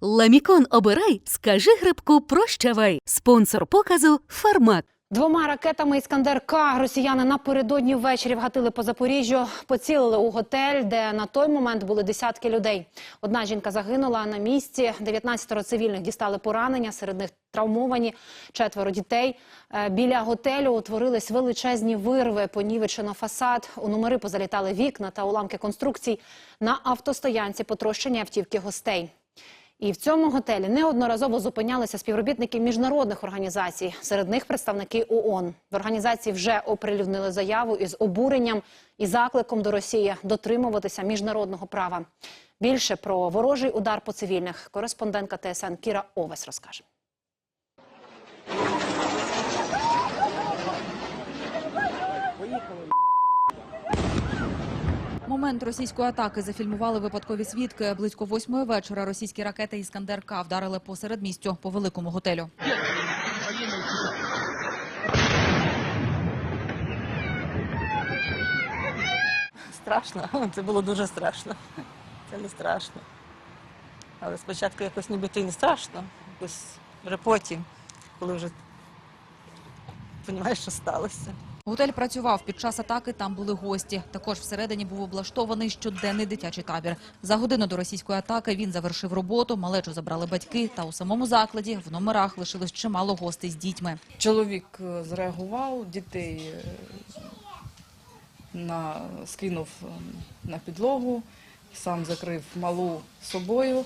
Ламікон обирай, скажи грибку прощавай. Спонсор показу Фармак. Двома ракетами Іскандер К росіяни напередодні ввечері вгатили по Запоріжжю, поцілили у готель, де на той момент були десятки людей. Одна жінка загинула на місці. 19 цивільних дістали поранення, серед них травмовані четверо дітей. Е, Біля готелю утворились величезні вирви, понівечено фасад. У номери позалітали вікна та уламки конструкцій. На автостоянці потрощені автівки гостей. І в цьому готелі неодноразово зупинялися співробітники міжнародних організацій. Серед них представники ООН. В організації вже оприлюднили заяву із обуренням і закликом до Росії дотримуватися міжнародного права. Більше про ворожий удар по цивільних кореспондентка ТСН Кіра Овес розкаже. Момент російської атаки зафільмували випадкові свідки. Близько восьмої вечора російські ракети «Іскандер К» вдарили по середмістю по великому готелю. Страшно, це було дуже страшно. Це не страшно. Але спочатку якось ніби і не страшно, якось вже потім, коли вже розумієш, що сталося. Готель працював під час атаки. Там були гості. Також всередині був облаштований щоденний дитячий табір. За годину до російської атаки він завершив роботу. Малечу забрали батьки. Та у самому закладі в номерах лишилось чимало гостей з дітьми. Чоловік е, зреагував, дітей е, на, скинув е, на підлогу, сам закрив малу собою,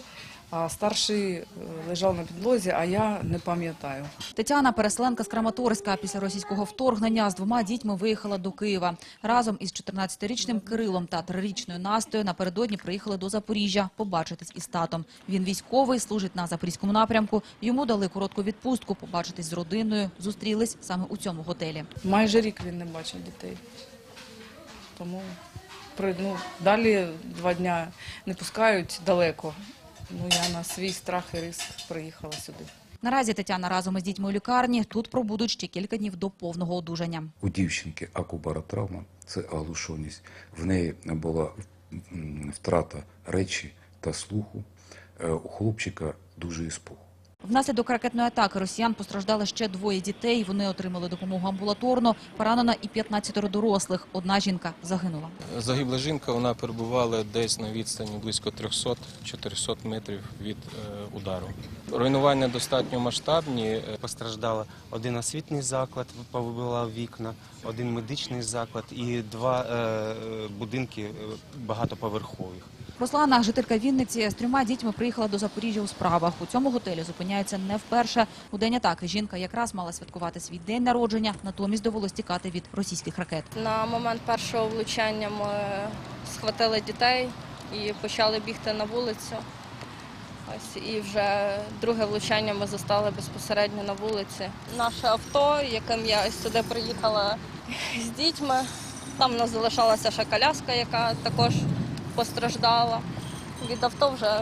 а старший е, лежав на підлозі, а я не пам'ятаю. Тетяна, переселенка з Краматорська, після російського вторгнення з двома дітьми виїхала до Києва. Разом із 14-річним Кирилом та 3-річною Настою напередодні приїхали до Запоріжжя побачитись із татом. Він військовий, служить на запорізькому напрямку. Йому дали коротку відпустку побачитись з родиною. Зустрілись саме у цьому готелі. Майже рік він не бачив дітей. Тому ну, далі два дня не пускають далеко. Ну, я на свій страх і риск приїхала сюди. Наразі Тетяна разом із дітьми у лікарні. Тут пробудуть ще кілька днів до повного одужання. У дівчинки акубаротравма це оглушеність. В неї була втрата речі та слуху. Е, У хлопчика дуже іспух. Внаслідок ракетної атаки росіян постраждали ще двоє дітей. Вони отримали допомогу амбулаторно. Поранено і 15 дорослих. Одна жінка загинула. Загибла жінка, вона перебувала десь на відстані близько 300-400 метрів від е, удару. Руйнування достатньо масштабні. Постраждало один освітній заклад, повибивав вікна, один медичний заклад і два е, е, будинки багатоповерхових. Руслана, жителька Вінниці, з трьома дітьми приїхала до Запоріжжя у справах. У цьому готелі зупиняється не вперше. У день атаки жінка якраз мала святкувати свій день народження, натомість довелось тікати від російських ракет. На момент першого влучання ми схватили дітей і почали бігти на вулицю. Ось і вже друге влучання ми застали безпосередньо на вулиці. Наше авто, яким я ось сюди приїхала з дітьми. Там у нас залишалася ще коляска, яка також постраждала. Від авто вже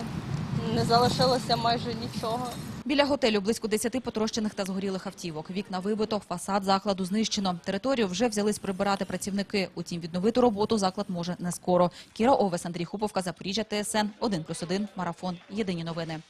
не залишилося майже нічого. Біля готелю близько 10 потрощених та згорілих автівок. Вікна вибито, фасад закладу знищено. Територію вже взялись прибирати працівники. Утім, відновити роботу заклад може не скоро. Кіра Овес, Андрій Хуповка, Запоріжжя, ТСН 1+,1, Марафон. Єдині новини.